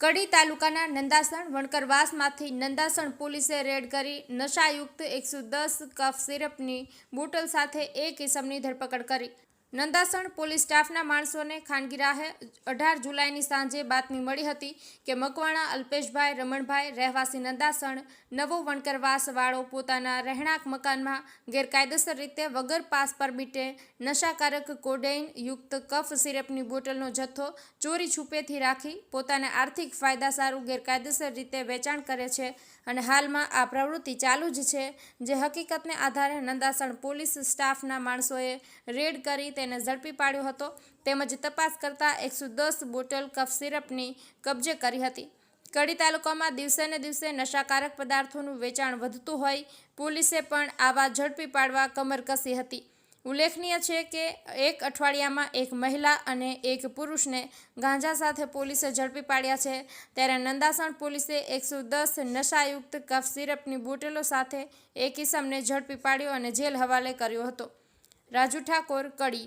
કડી તાલુકાના નંદાસણ વણકરવાસમાંથી નંદાસણ પોલીસે રેડ કરી નશાયુક્ત એકસો દસ કફ સિરપની બોટલ સાથે એક ઇસમની ધરપકડ કરી. નંદાસણ પોલીસ સ્ટાફના માણસોને ખાનગી રાહે અઢાર જુલાઈની સાંજે બાતમી મળી હતી કે મકવાણા, અલ્પેશભાઈ, રમણભાઈ, રહેવાસી નંદાસણ, નવો વણકરવાસવાળો પોતાના રહેણાંક મકાનમાં ગેરકાયદેસર રીતે વગર પાસ પરમિટે નશાકારક કોડેઇન યુક્ત કફ સિરપની બોટલનો જથ્થો ચોરી છુપેથી રાખી પોતાને આર્થિક ફાયદા સારું ગેરકાયદેસર રીતે વેચાણ કરે છે અને હાલમાં આ પ્રવૃત્તિ ચાલુ જ છે, જે હકીકતને આધારે નંદાસણ પોલીસ સ્ટાફના માણસોએ રેડ કરી તેને ઝડપી પાડ્યો હતો. તેમજ તપાસ કરતા એકસો દસ બોટલ કફ સિરપની કબજે કરી હતી. કડી તાલુકામાં દિવસે ને દિવસે નશાકારક પદાર્થોનું વેચાણ વધતું હોય, પોલીસે પણ આવા ઝડપી પાડવા કમર કસી હતી. ઉલ્લેખનીય છે કે, એક અઠવાડિયામાં એક મહિલા અને એક પુરુષને ગાંજા સાથે પોલીસે ઝડપી પાડ્યા છે. ત્યારે નંદાસણ પોલીસે એકસો દસ નશાયુક્ત કફ સિરપની બોટલો સાથે એક ઇસમને ઝડપી પાડ્યો અને જેલ હવાલે કર્યો હતો. રાજુ ઠાકોર કડી